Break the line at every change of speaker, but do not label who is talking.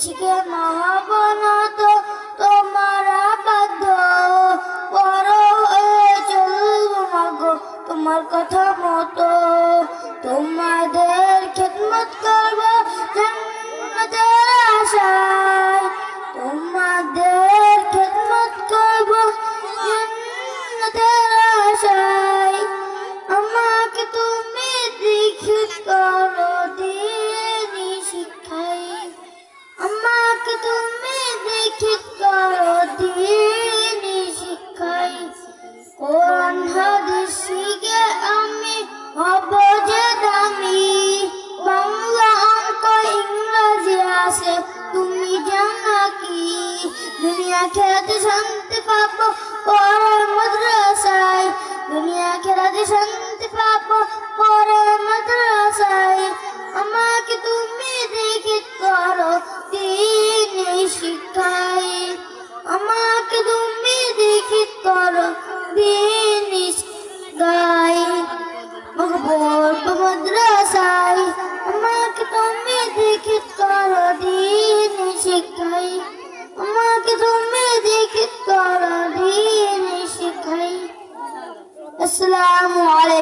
দেশকে মহাবনত তোমার বাধ্য বড় হয়ে তোমার কথা মতো। তোমাদের খেদমত করব আশা। খেলাতে শান্তি পাবো পরে মাদ্রাসায়। দুনিয়া খেলাতে শান্তি পাবো পরে মাদ্রাসায়। আমাকে তুমি দেখে করো দিনে শিখাই আমাকে তুমি দেখে করো দিনে গাই মকবুল মাদ্রাসায়, আমাকে তুমি দেখে করো দিনে শিখাই আমাকে তুমি আসসালামু আলাইকুম।